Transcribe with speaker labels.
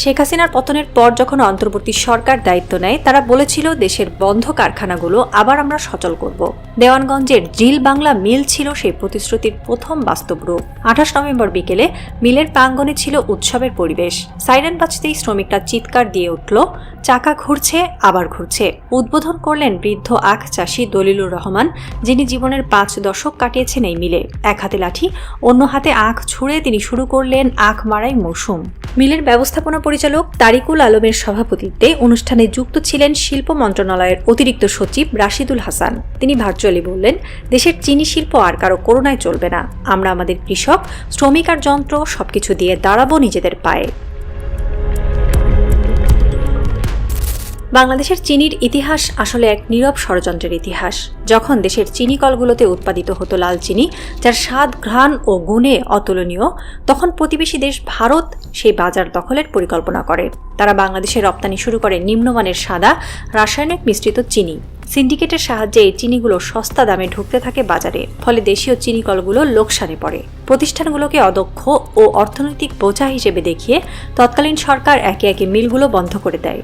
Speaker 1: শেখ হাসিনার পতনের পর যখন অন্তর্বর্তী সরকার দায়িত্ব নেয়, তারা বলেছিল দেশের বন্ধ কারখানাগুলো আবার আমরা সচল করব। দেওয়ানগঞ্জের জিল বাংলা মিল ছিল সেই প্রতিশ্রুতির প্রথম বাস্তব রূপ। আঠাশ নভেম্বর বিকেলে মিলের প্রাঙ্গণে ছিল উৎসবের পরিবেশ। সাইরেন বাজতেই শ্রমিকরা চিৎকার দিয়ে উঠল, চাকা ঘুরছে, আবার ঘুরছে। উদ্বোধন করলেন বৃদ্ধ আখ চাষি দলিলুর রহমান, যিনি জীবনের পাঁচ দশক কাটিয়েছেন এই মিলে। এক হাতে লাঠি, অন্য হাতে আখ ছুঁড়ে তিনি শুরু করলেন আখ মারাই মৌসুম। মিলের ব্যবস্থাপনা পরিচালক তারিকুল আলমের সভাপতিত্বে অনুষ্ঠানে যুক্ত ছিলেন শিল্প মন্ত্রণালয়ের অতিরিক্ত সচিব রাশিদুল হাসান। তিনি ভার্চুয়ালি বললেন, দেশের চিনি শিল্প আর কারও করোনায় চলবে না। আমরা আমাদের কৃষক, শ্রমিক আর যন্ত্র সবকিছু দিয়ে দাঁড়াবো নিজেদের পায়ে। বাংলাদেশের চিনির ইতিহাস আসলে এক নীরব ষড়যন্ত্রের ইতিহাস। যখন দেশের চিনি কলগুলোতে উৎপাদিত হতো লাল চিনি, যার স্বাদ, ঘ্রাণ ও গুণে অতুলনীয়, তখন প্রতিবেশী দেশ ভারত সেই বাজার দখলের পরিকল্পনা করে। তারা বাংলাদেশে রপ্তানি শুরু করে নিম্নমানের সাদা, রাসায়নিক মিশ্রিত চিনি। সিন্ডিকেটের সাহায্যে এই চিনিগুলো সস্তা দামে ঢুকতে থাকে বাজারে, ফলে দেশীয় চিনি কলগুলো লোকসানে পড়ে। প্রতিষ্ঠানগুলোকে অদক্ষ ও অর্থনৈতিক বোঝা হিসেবে দেখিয়ে তৎকালীন সরকার একে একে মিলগুলো বন্ধ করে দেয়।